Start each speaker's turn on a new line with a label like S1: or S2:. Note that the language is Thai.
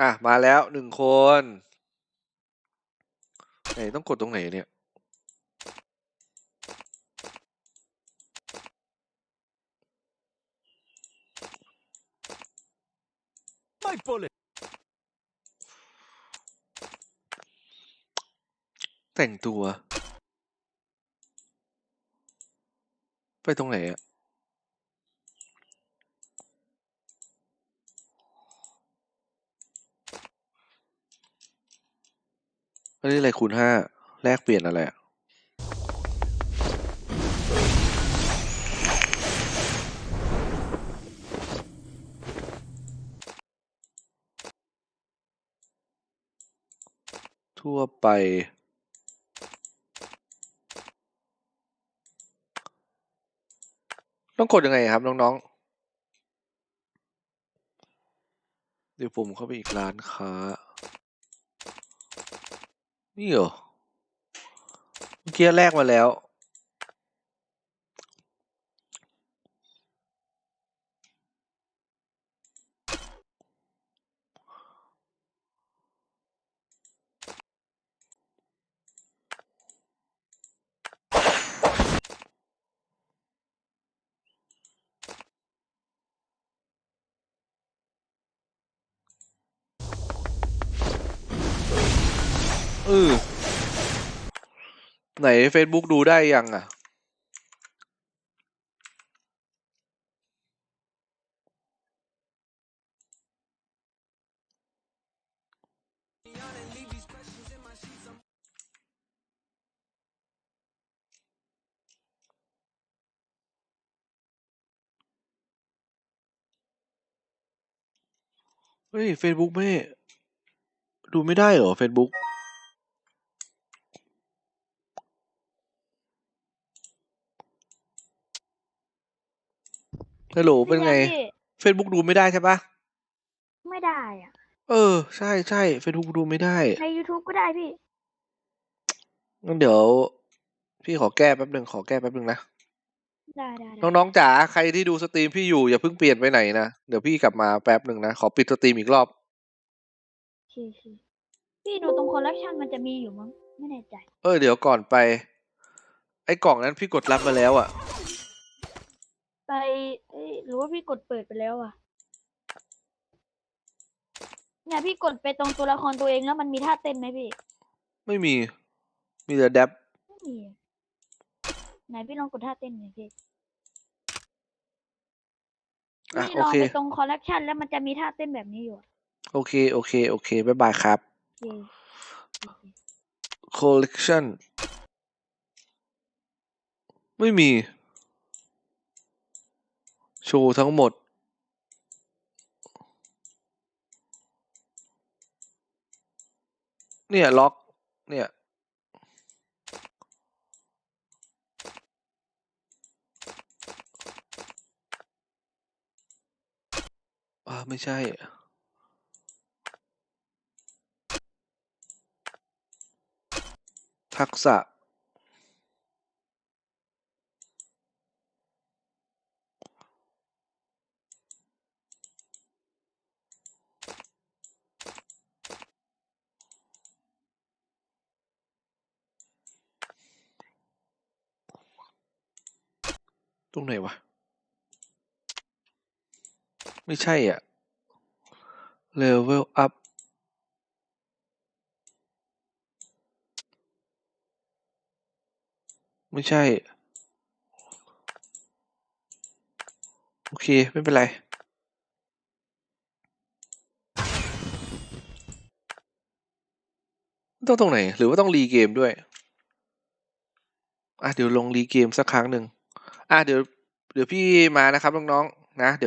S1: อะ มาแล้วหนึ่งคนไหนต้องกดตรงไหนเนี่ย
S2: My bullet.
S1: แต่งตัว ไปตรงไหนอะ อันนี้อะไรคูณห้าแลกเปลี่ยนอะไรอะทั่วไป ต้องกดยังไงครับ น้อง ๆ เดี๋ยวผมเข้าไปอีกร้านค้า นี่เหรอเมื่อกี้แรกมาแล้ว เออ ไหน Facebook ดูได้ยังอะ เฮ้ย Facebook ไม่ ดูไม่ได้เหรอ Facebook ฮัลโหลเป็นไง
S3: พี่
S1: Facebook ดูไม่ได้ใช่ปะ
S3: ไม่ได้อะ
S1: เออ ใช่ใช่ Facebook ดูไม่ได้
S3: ใน YouTube ก็ได้พี่
S1: งั้นเดี๋ยว พี่ขอแก้แป๊บหนึ่งขอแก้แป๊บหนึ่งนะ
S3: ได้ได้ได้
S1: น้องๆจ๋าใครที่ดูสตรีมพี่อยู่อย่าเพิ่งเปลี่ยนไปไหนนะ เดี๋ยวพี่กลับมาแป๊บหนึ่งนะ ขอปิดสตรีมอีกรอบ
S3: โอเคโอเคพี่ดูตรงคอลเลกชันมันจะมีอยู่มั้ง ไม่แน่ใจ
S1: เออเดี๋ยวก่อนไป ไอ้กล่องนั้นพี่กดรับมาแล้วอะ่ะ
S3: ไปเอ้ยหรือว่าพี่กดเปิดไปแล้วอะ เนี่ยพี่กดไปตรงตัวละครตัวเองแล้วมันมีท่าเต้นไหมพี่
S1: ไม่มี มีแต่แดบ
S3: ไม่มีอะไหนพี่ลองกดท่าเต้นหน่อยพี่
S1: อะ
S3: พี่
S1: โอ
S3: ลอง
S1: เค
S3: ไปตรงคอลเลกชันแล้วมันจะมีท่าเต้นแบบนี้อยู่อะ
S1: โอเค โอเค โอเค บ๊ายบายครับ
S3: โอเคโอเค
S1: collection ไม่มีโชว์ทั้งหมด เนี่ย ล็อก เนี่ย อ่า ไม่ใช่ทักษะ ตรงไหนวะ ไม่ใช่อะ level up ไม่ใช่ โอเค ไม่เป็นไรต้องตรงไหน หรือว่าต้องรีเกมด้วย อะ เดี๋ยวลงรีเกมสักครั้งหนึ่ง อะเดี๋ยวเดี๋ยวพี่มานะครับน้องๆนะ เดี๋ยว